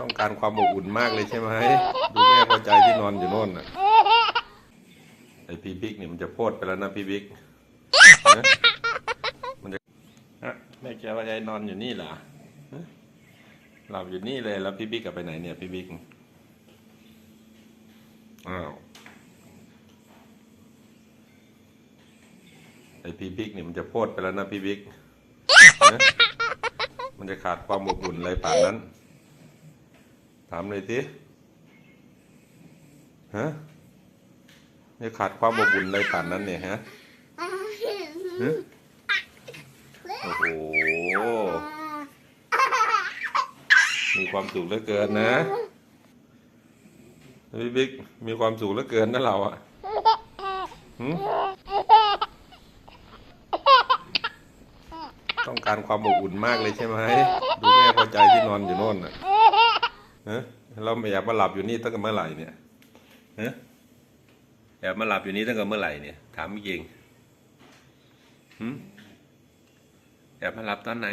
ต้องการความอบอุ่นมากเลยใช่ไหมดูแม่พอใจที่นอนอยู่โน่นน่ะไอพี่บิ๊กนี่ยมันจะโพดไปแล้วนะพี่บิ๊กมันจะแม่แกว่ายายนอนอยู่นี่เหรอฮะหลับอยู่นี่เลยแล้วพี่บิ๊กกลับไปไหนเนี่ยพี่บิ๊กอ้าวไอพี่บิ๊กนี่ยมันจะโพดไปแล้วนะพี่บิ๊ก ฮะมันจะขาดความอบอุ่นอะไรป่านนั้น ถามเลยสิฮะจะขาดความอบอุ่นอะไรป่านนั้นเนี่ยฮะฮะโอ้โห มีความสุขเหลือเกินนะพี่บิ๊กมีความสุขเหลือเกินนะเราอะ ต้องการความอบอุ่นมากเลยใช่ไหมดูแม่พอใจที่นอนอยู่โน่นน่ะฮะเราไม่อยากมาหลับอยู่นี่ตั้งแต่เมื่อไหร่เนี่ยฮะแอบมาหลับอยู่นี่ตั้งแต่เมื่อไหร่เนี่ย ถามจริงหึแอบมาหลับตอนไหน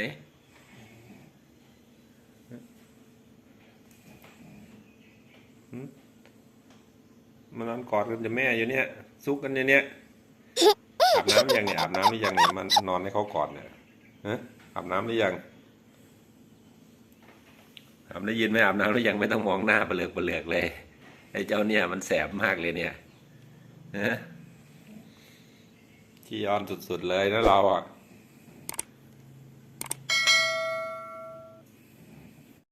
มานอนกอดกันจะแม่อยู่เนี่ย ซุกกันอยู่เนี่ยอาบน้ำยังเนี่ยอาบน้ำหรือยังเนี่ยมันนอนให้เขากอดเนี่ย ฮะอาบน้ำหรือยังอาบได้ยินไหมอาบน้ำหรือยังไม่ต้องมองหน้าเปลือกเปลือกเลยไอ้เจ้าเนี่ยมันแสบมากเลยเนี่ยฮะขี้ย้อนสุดๆเลยนะเราอะ